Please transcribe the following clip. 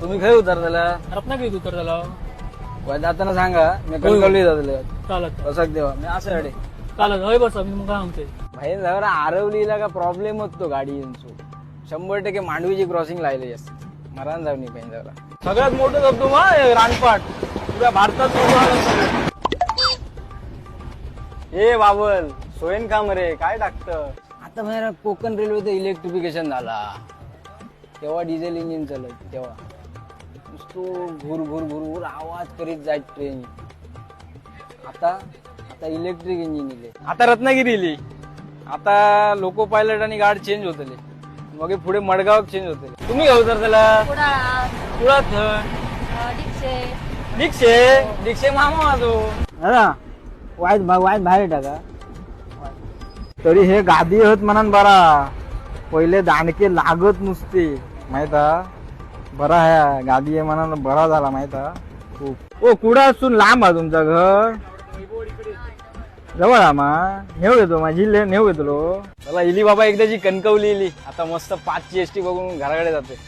तुम्ही खय उतरताला रत्नागिरीत उतरताला वाय जाताना सांगा मी कणकवली जातले चालत. कसाक देवा मी असं अडे चालत. हय बसा मी तुमका सांगतोय भाई जरा आरवलीला का प्रॉब्लेम होतो गाडी यांचो शंभर टक्के मांडवीची क्रॉसिंग लायली असते मरण जाऊ नाही पाहिजे जरा. सगळ्यात मोठं धबधबा हे रानपाट पुऱ्या भारतात मोठा आहे. ए बाबल सोयन काम रे. काय टाकत? आता बाहेर कोकण रेल्वेचं इलेक्ट्रिफिकेशन झाला. तेव्हा डिझेल इंजिन चालत तेव्हा. नुसतो घुर घुर घुर घुर आवाज करीत जाय ट्रेन आता आता इलेक्ट्रिक इंजिन इले. आता रत्नागिरी इली. आता लोको पायलट आणि गार्ड चेंज होतले. मग हे पुढे मडगाव चेंज होते तुम्ही घेऊ तर त्याला? तुळात दीक्षे. दीक्षे? दीक्षे मामा माझो दादा वाईट वाईट बाहेर टाका. तरी हे गादी होत म्हणून बरा पहिले दांडके लागत नुसते. माहिता बरा आहे. गादी आहे म्हणा बरा झाला माहिता खूप. ओ कुडा असून लांब आहे तुमचं घर. जवळ आमा नेऊ घेतो माझी नेऊ घेतलो चला इली बाबा एकदाची कणकवली इली. आता मस्त पाचची एसटी बघून घराकडे जाते